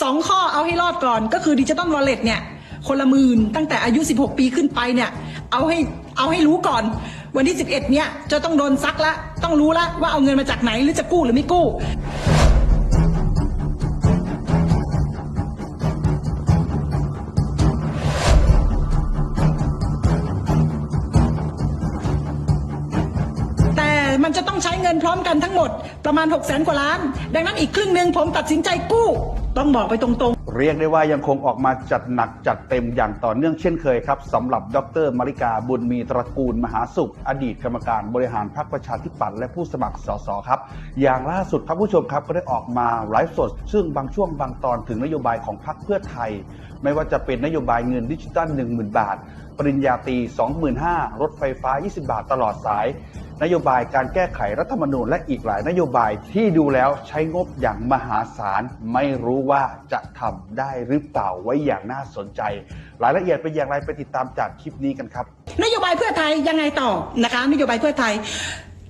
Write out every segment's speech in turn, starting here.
สองข้อเอาให้รอดก่อนก็คือดิจิตอลวอลเล็ตเนี่ยคนละหมื่นตั้งแต่อายุ 16 ปีขึ้นไปเนี่ยเอาให้เอาให้รู้ก่อน วันที่ 11 เนี่ยจะต้องโดนซักละต้องรู้ละว่าเอาเงินมาจากไหนหรือจะกู้หรือไม่กู้แต่มันจะต้องใช้เงินพร้อมกันทั้งหมดประมาณ 6 0 0 0 0กว่าล้าน ดังนั้นอีกครึ่งหนึ่งผมตัดสินใจกู้ ต้องบอกไปตรง เรียกได้ว่ายังคงออกมาจัดหนักจัดเต็มอย่างต่อเนื่องเช่นเคยครับสำหรับดรมาริกาบุญมีตระกูลมหาสุข อดีตกรรมการบริหารพรรคประชาธิปัตย์และผู้สมัครสสครับ อย่างล่าสุดครับผู้ชมครับก็ได้ออกมาไลฟ์สด ซึ่งบางช่วงบางตอนถึงนโยบายของพรรคเพื่อไทย ไม่ว่าจะเป็นนโยบายเงินดิจิตัล10,000 บาท ปริญญาตรี25,000รถไฟฟ้า 20 บาทตลอดสาย นโยบายการแก้ไขรัฐธรรมนูญและอีกหลายนโยบายที่ดูแล้วใช้งบอย่างมหาศาลไม่รู้ว่าจะทำได้หรือเปล่าไว้อย่างน่าสนใจ รายละเอียดเป็นอย่างไรไปติดตามจากคลิปนี้กันครับ นโยบายเพื่อไทยยังไงต่อนะคะ นโยบายเพื่อไทย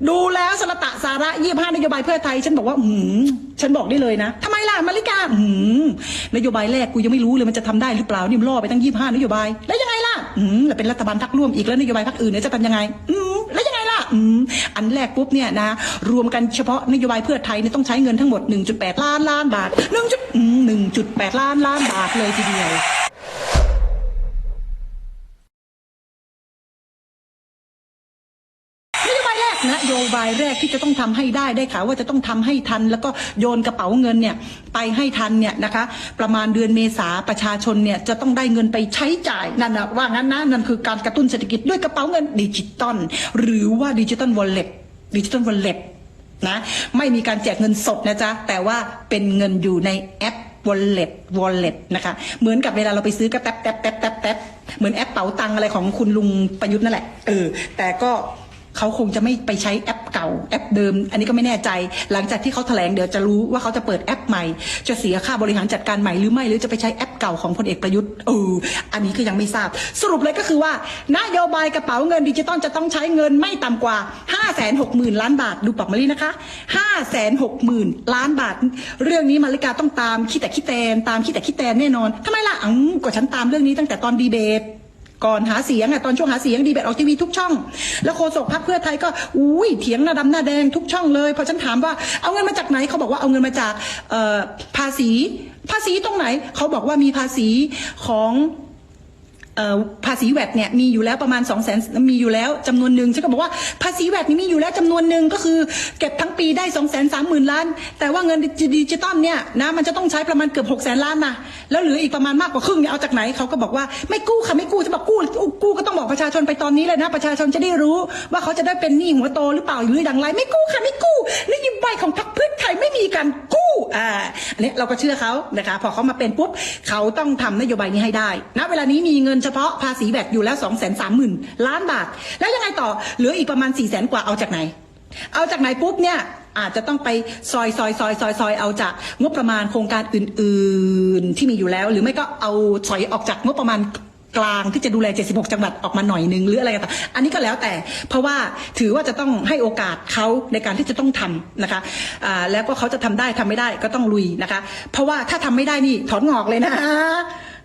ดูแล้วสระตะสาระยี่ห้านโยบายเพื่อไทย ฉันบอกว่าอืมฉันบอกได้เลยนะทำไมล่ะมาริกาอืมนโยบายแรกกูยังไม่รู้เลยมันจะทำได้หรือเปล่านี่มันล่อไปตั้งยี่ห้านโยบาย แล้วยังไงล่ะอืมแล้วเป็นรัฐบาลพักร่วมอีกแล้วนโยบายพักอื่นเนี่ยจะทำยังไงอืมแล้ว อืมอันแรกปุ๊บเนี่ยนะรวมกันเฉพาะนโยบายเพื่อไทยเนี่ยต้องใช้เงินทั้งหมด 1.8 ล้านล้านบาท1.1.8 ล้านล้านบาทเลยทีเดียวายแรกที่จะต้องทำให้ได้ได้ข่าวว่าจะต้องทำให้ทัน แล้วก็โยนกระเป๋าเงินเนี่ยไปให้ทันเนี่ยนะคะ ประมาณเดือนเมษาประชาชนเนี่ยจะต้องได้เงินไปใช้จ่ายนั่นนะว่างั้นนะนั่นคือการกระตุ้นเศรษฐกิจด้วยกระเป๋าเงินดิจิตอลหรือว่าดิจิตอลวอลเล็ตดิจิตอลวอลเล็ตนะไม่มีการแจกเงินสดนะจ๊ะ แต่ว่าเป็นเงินอยู่ในแอป wallet wallet นะคะ เหมือนกับเวลาเราไปซื้อก็แท็บแท็บแท็บแท็บแท็บเหมือนแอปเป๋าตังอะไรของคุณลุงประยุทธ์นั่นแหละเออแต่ก็ เขาคงจะไม่ไปใช้แอปเก่าแอปเดิม อันนี้ก็ไม่แน่ใจ หลังจากที่เขาแถลงเดี๋ยวจะรู้ว่าเขาจะเปิดแอปใหม่ จะเสียค่าบริหารจัดการใหม่หรือไม่หรือจะไปใช้แอปเก่าของพลเอกประยุทธ์เอออันนี้ก็ยังไม่ทราบ สรุปเลยก็คือว่านโยบายกระเป๋าเงินดิจิตอลจะต้องใช้เงินไม่ต่ำกว่า 5 6 0 0 0 0 ล้านบาทดูปอกมาลีนะคะ5 6 0 0 0 0 ล้านบาท เรื่องนี้มาริกาต้องตามคิดแต่คิดแตนตามคิดแต่คิดแตนแน่นอนทำไมล่ะอืมก็ฉันตามเรื่องนี้ตั้งแต่ตอนดีเบต ก่อนหาเสียงอะตอนช่วงหาเสียงดีเบตออกทีวีทุกช่อง แล้วโฆษกพรรคเพื่อไทยก็อุ้ยเถียงหน้าดำหน้าแดงทุกช่องเลยพอฉันถามว่าเอาเงินมาจากไหนเขาบอกว่าเอาเงินมาจากภาษี ภาษีตรงไหน เขาบอกว่ามีภาษีของ ภาษีแวดเนี่ยมีอยู่แล้วประมาณ2องแสนมีอยู่แล้วจำนวนหนึ่งฉันก็บอกว่าภาษีแวดนี่มีอยู่แล้วจำนวนหนึ่งก็คือ เก็บทั้งปีได้2องแสนสามหมื่นล้าน แต่ว่าเงินดิจิตอลเนี่ยนะมันจะต้องใช้ประมาณเกือบ6กแสนล้านนะแล้วเหลืออีกประมาณมากกว่าครึ่งเนี่ยเอาจากไหนเขาก็บอกว่าไม่กู้ค่ะไม่กู้จะบอกกู้กู้ก็ต้องบอกประชาชนไปตอนนี้เลยนะ ประชาชนจะได้รู้ว่าเขาจะได้เป็นหนี้หัวโตหรือเปล่าหรืออย่างไร ไม่กู้ค่ะไม่กู้นโยบายของพรรคเพื่อไทยไม่มีการ อ่าอันนี้เราก็เชื่อเขานะคะ พอเขามาเป็นปุ๊บเขาต้องทำนโยบายนี้ให้ได้ณเวลานี้มีเงินเฉพาะภาษีแบตอยู่แล้ว2องแสนสามหมื่นล้านบาท แล้วยังไงต่อเหลืออีกประมาณ4ี่แสนกว่าเอาจากไหน เอาจากไหนปุ๊บเนี่ยอาจจะต้องไปซอยซอยซอยซอยซอยเอาจากงบประมาณโครงการอื่น ๆที่มีอยู่แล้ว หรือไม่ก็เอาถอยออกจากงบประมาณ กลางที่จะดูแล 76 จังหวัดออกมาหน่อยนึงหรืออะไรก็ตามอันนี้ก็แล้วแต่ เพราะว่าถือว่าจะต้องให้โอกาสเขาในการที่จะต้องทำนะคะแล้วก็เขาจะทำได้ทำไม่ได้ก็ต้องลุยนะคะ เพราะว่าถ้าทำไม่ได้นี่ถอนงอกเลยนะ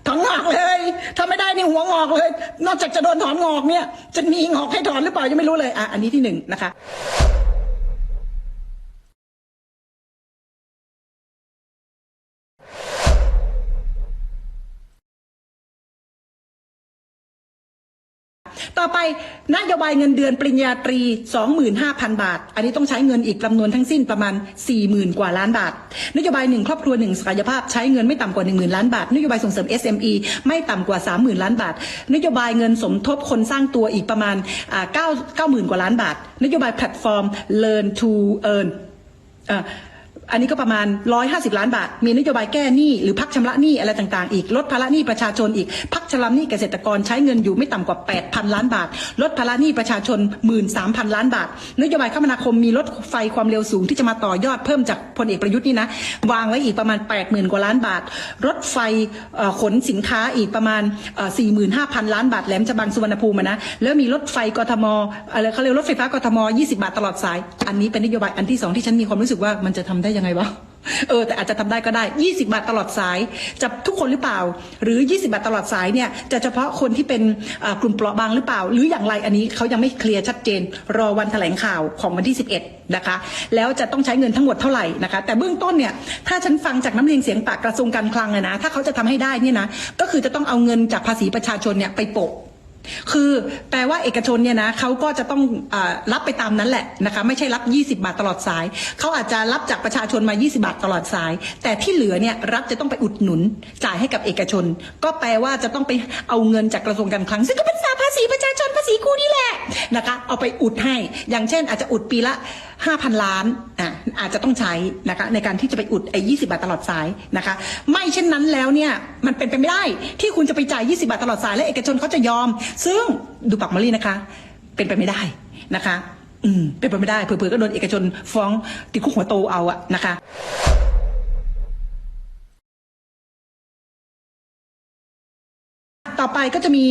ถอนงอกเลยถ้าไม่ได้นี่หัวงอกเลย นอกจากจะโดนถอนงอกเนี่ย จะมีงอกให้ถอนหรือเปล่ายังไม่รู้เลยอะอันนี้ที่หนึ่งนะคะ ไปนโยบายเงินเดือนปริญญาตรี 25,000 บาท อันนี้ต้องใช้เงินอีกจำนวนทั้งสิ้นประมาณ 40,000 กว่าล้านบาท นโยบายหนึ่งครอบครัวหนึ่งศักยภาพใช้เงินไม่ต่ำกว่า 10,000 ล้านบาท นโยบายส่งเสริม SME ไม่ต่ำกว่า 30,000 ล้านบาท นโยบายเงินสมทบคนสร้างตัวอีกประมาณอ่า9 90,000 กว่าล้านบาท นโยบายแพลตฟอร์ม Learn to Earn อ่า อันนี้ก็ประมาณ 150 ล้านบาท มีนโยบายแก้หนี้หรือพักชำระหนี้อะไรต่างๆ อีก ลดภาระหนี้ประชาชนอีก พักชำระหนี้เกษตรกรใช้เงินอยู่ไม่ต่ำกว่า 8,000 ล้านบาท ลดภาระหนี้ประชาชน 13,000 ล้านบาท นโยบายคมนาคมมีรถไฟความเร็วสูงที่จะมาต่อยอดเพิ่มจากพลเอกประยุทธ์นี่นะ วางไว้อีกประมาณ 80,000 กว่าล้านบาท รถไฟขนสินค้าอีกประมาณเอ่อ45,000 ล้านบาท แหลมฉบังสุวรรณภูมินะ แล้วมีรถไฟกทมอะไรเขาเรียกรถไฟฟ้ากทม 20 บาทตลอดสาย อันนี้เป็นนโยบายอันที่สองที่ฉันมีความรู้สึกว่ามันจะทำได้ยังไงวะเออแต่อาจจะทำได้ก็ได้ 20 บาทตลอดสายจะทุกคนหรือเปล่า หรือ 20 บาทตลอดสายเนี่ยจะเฉพาะคนที่เป็นกลุ่มเปราะบางหรือเปล่า หรืออย่างไรอันนี้เขายังไม่เคลียร์ชัดเจน รอวันแถลงข่าวของวันที่ 11 นะคะ แล้วจะต้องใช้เงินทั้งหมดเท่าไหร่นะคะ แต่เบื้องต้นเนี่ยถ้าฉันฟังจากน้ำเลียงเสียงปากกระทรวงการคลังนะถ้าเขาจะทำให้ได้เนี่ยนะก็คือจะต้องเอาเงินจากภาษีประชาชนเนี่ยไปโปะ คือแปลว่าเอกชนเนี่ยนะเขาก็จะต้องอรับไปตามนั้นแหละนะคะไม่ใช่รับ 20 บาทตลอดสาย เขาอาจจะรับจากประชาชนมา 20 บาทตลอดสาย แต่ที่เหลือเนี่ยรัฐจะต้องไปอุดหนุนจ่ายให้กับเอกชน ก็แปลว่าจะต้องไปเอาเงินจากกระทรวงการคลังซึ่งก็เป็นสาภา ษีประชาชนภาษีกูนี่แหละนะคะ เอาไปอุดให้ อย่างเช่น อาจจะอุดปีละ 5,000 ล้านอะอาจจะต้องใช้นะคะในการที่จะไปอุดไอ้20บาทตลอดสายนะคะ ไม่เช่นนั้นแล้วเนี่ยมันเป็นไปไม่ได้ที่คุณจะไปจ่าย 20 บาทตลอดสายและเอกชนเขาจะยอม ซึ่งดูปากมารีนะคะ เป็นไปไม่ได้นะคะ อืมเป็นไปไม่ได้เผื่อๆก็โดนเอกชนฟ้องติดคุกหัวโตเอาอะนะคะ ต่อไปก็จะมี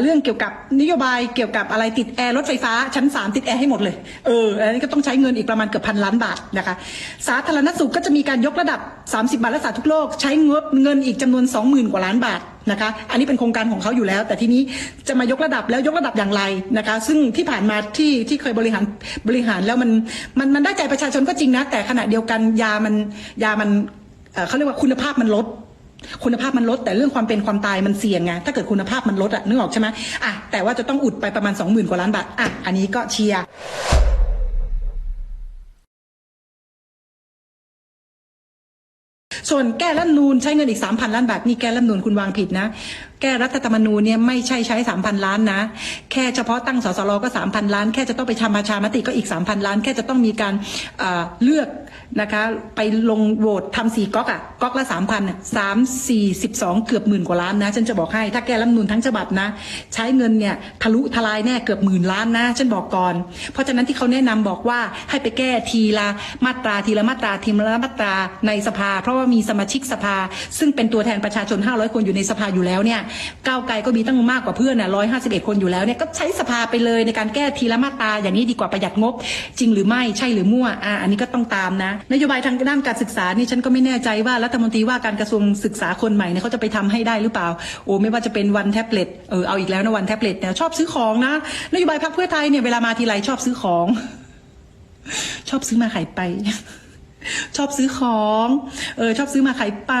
เรื่องเกี่ยวกับนโยบายเกี่ยวกับอะไรติดแอร์รถไฟฟ้าชั้น 3 ติดแอร์ให้หมดเลย เออ อันนี้ก็ต้องใช้เงินอีกประมาณเกือบพันล้านบาทนะคะ สาธารณสุขก็จะมีการยกระดับ 30 บาทรักษาทุกโรคใช้เงินเงินอีกจำนวน 20,000 กว่าล้านบาทนะคะ อันนี้เป็นโครงการของเขาอยู่แล้ว แต่ทีนี้จะมายกระดับแล้วยกระดับอย่างไรนะคะ ซึ่งที่ผ่านมาที่ที่เคยบริหารบริหารแล้วมันมันมันได้ใจประชาชนก็จริงนะ แต่ขณะเดียวกันยามันยามันเเขาเรียกว่าคุณภาพมันลด คุณภาพมันลด แต่เรื่องความเป็นความตายมันเสี่ยงไงถ้าเกิดคุณภาพมันลดอะนึกออกใช่ไหมอะแต่ว่าจะต้องอุดไปประมาณ 20,000 กว่าล้านบาทอะอันนี้ก็เชียร์ส่วนแก้รัฐนูนใช้เงินอีก 3,000 ล้านบาทนี่แก้รัฐนูนคุณวางผิดนะ แก้รัฐธรรมนูญเนี่ยไม่ใช่ใช้ 3,000 ล้านนะ แค่เฉพาะตั้งสสรก็ 3,000 ล้าน แค่จะต้องไปทำประชามติก็อีก 3,000 ล้าน แค่จะต้องมีการเอ่อเลือก นะคะ ไปลงโหวตทำสี่ก๊อกอะก๊อกละ3,000อะสามสี่สิบสองเกือบหมื่นกว่าล้านนะฉันจะบอกให้ถ้าแก้รัฐนูนทั้งฉบับนะ ใช้เงินเนี่ยทะลุทลายแน่เกือบหมื่นล้านนะ ฉันบอกก่อน เพราะฉะนั้นที่เขาแนะนำบอกว่าให้ไปแก้ทีละมาตราทีละมาตราทีละมาตราในสภา เพราะว่ามีสมาชิกสภา ซึ่งเป็นตัวแทนประชาชน 500 คนอยู่ในสภาอยู่แล้วเนี่ยก้าวไกลก็มีตั้งมากกว่าเพื่อนน่ะ151คนอยู่แล้วเนี่ยก็ใช้สภาไปเลยในการแก้ทีละมาตราอย่างนี้ดีกว่าประหยัดงบ จริงหรือไม่ใช่หรือมั่วอ่าอันนี้ก็ต้องตามนะนโยบายทางด้านการศึกษานี่ฉันก็ไม่แน่ใจว่ารัฐมนตรีว่าการกระทรวงศึกษาคนใหม่เนี่ยเขาจะไปทำให้ได้หรือเปล่า โอ้ไม่ว่าจะเป็นวันแท็บเล็ตเออเอาอีกแล้วนะวันแท็บเล็ตเนี่ยชอบซื้อของนะนโยบายพรรคเพื่อไทยเนี่ยเวลามาทีไรชอบซื้อของ ชอบซื้อมาขายไป ชอบซื้อของเออชอบซื้อมาขายไป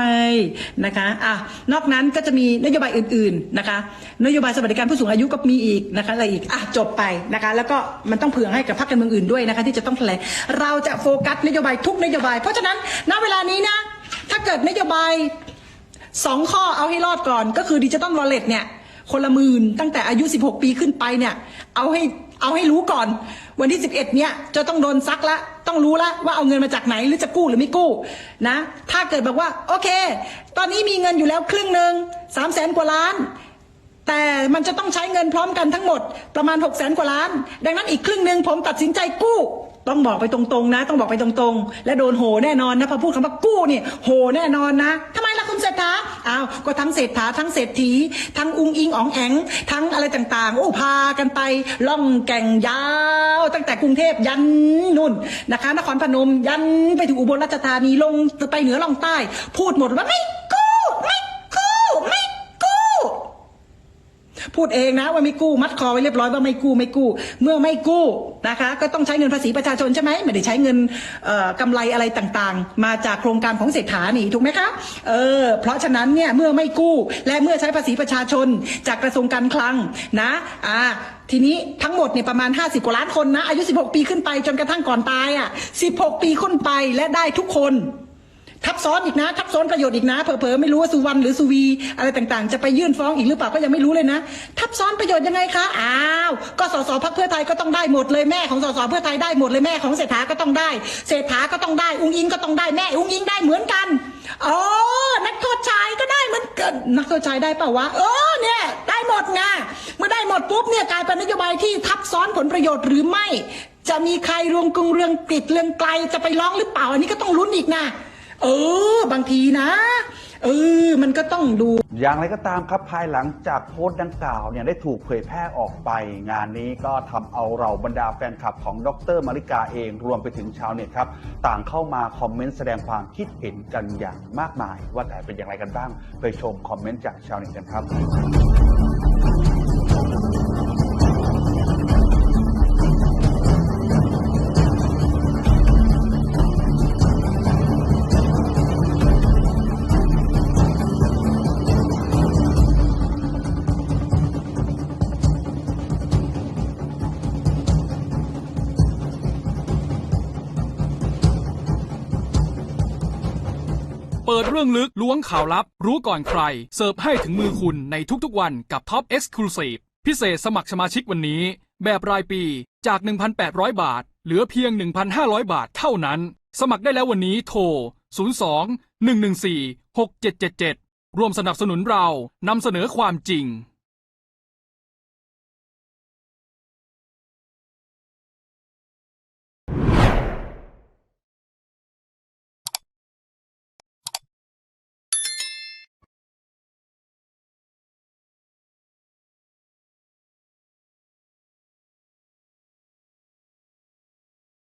นะคะอะนอกนั้นก็จะมีนโยบายอื่นๆนะคะ นโยบายสวัสดิการผู้สูงอายุก็มีอีกนะคะอะไรอีกอะจบไปนะคะ แล้วก็มันต้องเผื่อให้กับพรรคการเมืองอื่นด้วยนะคะที่จะต้องแถลงเราจะโฟกัสนโยบายทุกนโยบาย เพราะฉะนั้นณเวลานี้นะถ้าเกิดนโยบายสองข้อเอาให้รอดก่อน ก็คือดิจิตอลวอลเล็ตเนี่ยคนละหมื่นตั้งแต่อายุ 16 ปีขึ้นไปเนี่ย เอาให้ เอาให้รู้ก่อน วันที่ 11 เนี่ยจะต้องโดนซักละ ต้องรู้ละว่าเอาเงินมาจากไหนหรือจะกู้หรือไม่กู้นะ ถ้าเกิดแบบว่าโอเค ตอนนี้มีเงินอยู่แล้วครึ่งหนึ่งสามแสนกว่าล้าน แต่มันจะต้องใช้เงินพร้อมกันทั้งหมดประมาณ6กแสนกว่าล้าน ดังนั้นอีกครึ่งหนึ่งผมตัดสินใจกู้ต้องบอกไปตรงๆนะ ต้องบอกไปตรงๆ และโดนโหแน่นอนนะพอพูดคำว่ากู้เนี่ยโหแน่นอนนะทำไม เศรษฐาอ้าวก็ทั้งเศรษฐาทั้งเศรษฐี ทั้งอุงอิงอ๋องแองทั้งอะไรต่างๆ โอ้พากันไปล่องแก่งยาว ตั้งแต่กรุงเทพยันนุ่นนะคะ นครพนมยันไปถึงอุบลราชธานีลงไปเหนือล่องใต้ พูดหมดว่าไม่กู้ไม่ พูดเองนะว่าไม่กู้มัดคอไว้เรียบร้อยว่าไม่กู้ไม่กู้ เมื่อไม่กู้นะคะ ก็ต้องใช้เงินภาษีประชาชนใช่ไหมไม่ได้ใช้เงินเอ่อกำไรอะไรต่างๆ มาจากโครงการของเศรษฐานี่ถูกไหมคะเออเพราะฉะนั้นเนี่ยเมื่อไม่กู้และเมื่อใช้ภาษีประชาชน จากกระทรวงการคลังนะอ่าทีนี้ทั้งหมดเนี่ยประมาณ 50 กว่าล้านคนนะ อายุ 16 ปีขึ้นไปจนกระทั่งก่อนตายอะ 16 ปีขึ้นไปและได้ทุกคน ทับซ้อนอีกนะ ทับซ้อนประโยชน์อีกนะเผลอๆไม่รู้ว่าสุวรรณหรือสุวีอะไรต่างๆ จะไปยื่นฟ้องอีกหรือเปล่าก็ยังไม่รู้เลยนะ ทับซ้อนประโยชน์ยังไงคะอ้าวก็สสพักเพื่อไทยก็ต้องได้หมดเลยแม่ของสสเพื่อไทยได้หมดเลยแม่ของเศรษฐาก็ต้องได้ เศรษฐาก็ต้องได้อุ้งอิงก็ต้องได้แม่อุ้งอิงได้เหมือนกันโอ๋อนักโทษชายก็ได้เหมือนกันนักโทษชายได้เปล่าวะเออเนี่ยได้หมดไงเมื่อได้หมดปุ๊บเนี่ยกลายเป็นนโยบายที่ทับซ้อนผลประโยชน์หรือไม่ จะมีใครรวงกรุงเรืองกฤษเรืองไกลจะไปร้องหรือเปล่า อันนี้ก็ต้องลุ้นอีกนะ เออ บางทีนะ เออ มันก็ต้องดู อย่างไรก็ตามครับภายหลังจากโพสต์ดังกล่าวเนี่ยได้ถูกเผยแพร่ออกไป งานนี้ก็ทำเอาเราบรรดาแฟนคลับของดรมาริกาเองรวมไปถึงชาวเน็ตครับ ต่างเข้ามาคอมเมนต์แสดงความคิดเห็นกันอย่างมากมาย ว่าแต่เป็นอย่างไรกันบ้าง ไปชมคอมเมนต์จากชาวเน็ตกันครับ ปิดเรื่องลึกล้วงข่าวลับ รู้ก่อนใคร เสิร์ฟให้ถึงมือคุณในทุกๆวันกับ Top Exclusive พิเศษสมัครสมาชิกวันนี้ แบบรายปีจาก 1,800 บาท เหลือเพียง 1,500 บาทเท่านั้น สมัครได้แล้ววันนี้โทร 02 114 6777 ร่วมสนับสนุนเรานำเสนอความจริง